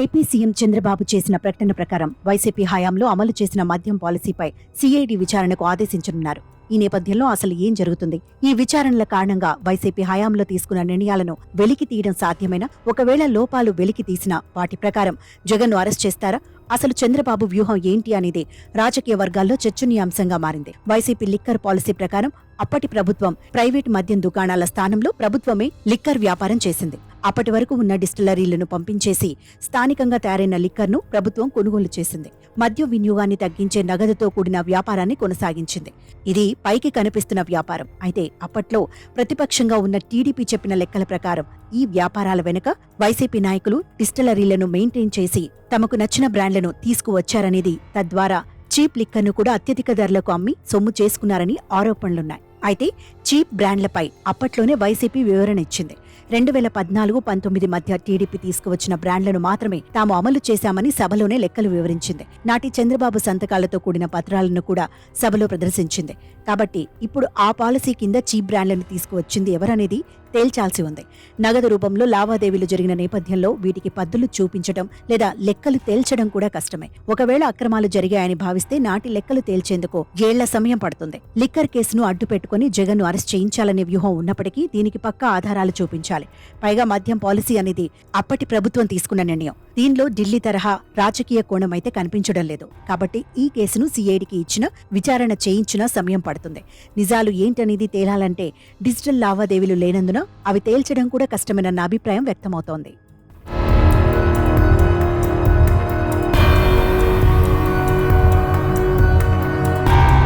AP CM Chandrababu చేసిన ప్రకటన ప్రకారం వైసీపీ హయాంలో అమలు చేసిన మద్యం పాలసీపై సిఐడి విచారణకు ఆదేశించనున్నారు. ఈ నేపథ్యంలో అసలు ఏం జరుగుతుంది? ఈ విచారణల కారణంగా వైసీపీ హయాంలో తీసుకున్న నిర్ణయాలను వెలికి తీయడం సాధ్యమైన ఒకవేళ లోపాలు వెలికి తీసినా వాటి ప్రకారం జగన్ను అరెస్ట్ చేస్తారా? అసలు చంద్రబాబు వ్యూహం ఏంటి అనేది రాజకీయ వర్గాల్లో చర్చనీయాంశంగా మారింది. వైసీపీ లిక్కర్ పాలసీ ప్రకారం అప్పటి ప్రభుత్వం ప్రైవేట్ మద్యం దుకాణాల స్థానంలో ప్రభుత్వమే లిక్కర్ వ్యాపారం చేసింది. అప్పటి వరకు ఉన్న డిస్టిలరీలను పంపించేసి స్థానికంగా తయారైన లిక్కర్ను ప్రభుత్వం కొనుగోలు చేసింది. మద్యం వినియోగాన్ని తగ్గించే నగదుతో కూడిన వ్యాపారాన్ని కొనసాగించింది. ఇది పైకి కనిపిస్తున్న వ్యాపారం. అయితే అప్పట్లో ప్రతిపక్షంగా ఉన్న టీడీపీ చెప్పిన లెక్కల ప్రకారం ఈ వ్యాపారాల వెనుక వైసీపీ నాయకులు డిస్టిలరీలను మెయింటైన్ చేసి తమకు నచ్చిన బ్రాండ్లను తీసుకువచ్చారనేది తద్వారా చీప్ లిక్కర్ను కూడా అత్యధిక ధరలకు అమ్మి సొమ్ము చేసుకున్నారని ఆరోపణలున్నాయి. అయితే చీప్ బ్రాండ్లపై అప్పట్లోనే వైసీపీ వివరణ ఇచ్చింది. రెండు వేల పద్నాలుగు పంతొమ్మిది మధ్య టీడీపీ తీసుకువచ్చిన బ్రాండ్లను మాత్రమే తాము అమలు చేశామని సభలోనే లెక్కలు వివరించింది. నాటి చంద్రబాబు సంతకాలతో కూడిన పత్రాలను కూడా సభలో ప్రదర్శించింది. కాబట్టి ఇప్పుడు ఆ పాలసీ కింద చీప్ బ్రాండ్లను తీసుకువచ్చింది ఎవరనేది తేల్చాల్సి ఉంది. నగదు రూపంలో లావాదేవీలు జరిగిన నేపథ్యంలో వీటికి పద్దులు చూపించడం లేదా లెక్కలు తేల్చడం కూడా కష్టమే. ఒకవేళ అక్రమాలు జరిగాయని భావిస్తే నాటి లెక్కలు తేల్చేందుకు ఏళ్ళ సమయం పడుతుంది. లిక్కర్ కేసును అడ్డుపెట్టుకుని జగన్ను అరెస్ట్ అరెస్ట్ చేయించాలనే వ్యూహం ఉన్నప్పటికీ దీనికి పక్కా ఆధారాలు చూపించాలి. పైగా మద్యం పాలసీ అనేది అప్పటి ప్రభుత్వం తీసుకున్న నిర్ణయం. దీనిలో ఢిల్లీ తరహా రాజకీయ కోణం అయితే కనిపించడం లేదు. కాబట్టి ఈ కేసును సిఐడికి ఇచ్చిన విచారణ చేయించిన సమయం పడుతుంది. నిజాలు ఏంటనేది తేలాలంటే డిజిటల్ లావాదేవీలు లేనందున అవి తేల్చడం కూడా కష్టమేనన్న అభిప్రాయం వ్యక్తమవుతోంది.